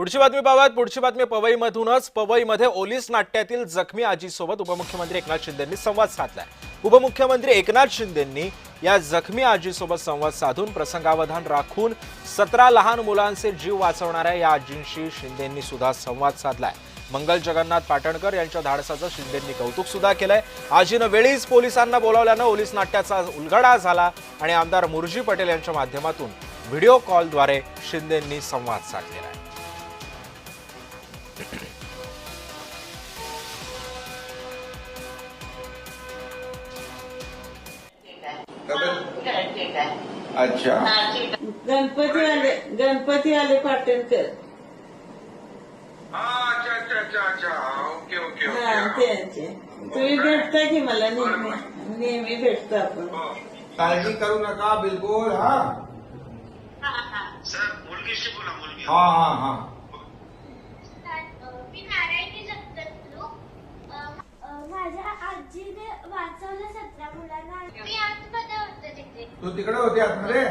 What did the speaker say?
पुढची बातमी पाहत पुढची बातमी पवईमधूनच. पवईमध्ये ओलीस नाट्यातील जखमी आजीसोबत उपमुख्यमंत्री एकनाथ शिंदेंनी संवाद साधलाय. उपमुख्यमंत्री एकनाथ शिंदेंनी या जखमी आजीसोबत संवाद साधून प्रसंगावधान राखून सतरा लहान मुलांचे जीव वाचवणाऱ्या या आजींशी शिंदेंनी सुद्धा संवाद साधलाय. मंगल जगन्नाथ पाटणकर यांच्या धाडसाचं शिंदेंनी कौतुक सुद्धा केलंय. आजीनं वेळीच पोलिसांना बोलावल्यानं ओलीस नाट्याचा उलगडा झाला आणि आमदार मुरजी पटेल यांच्या माध्यमातून व्हिडिओ कॉलद्वारे शिंदेंनी संवाद साधलेला आहे. अच्छा। गणपती आले गणपती आले पाटणकर हा अच्छा अच्छा अच्छा अच्छा. ओके ओके हा ओके त्यांचे तुम्ही भेटता की मला नेहमी? नेहमी भेटतो आपण. काळजी करू नका बिलकुल हा. सर मुलगीशी बोला मुलगी. हा हा हा. मुलांना मी आतमध्ये होते तिथे तू तिकडे होती आतमध्ये?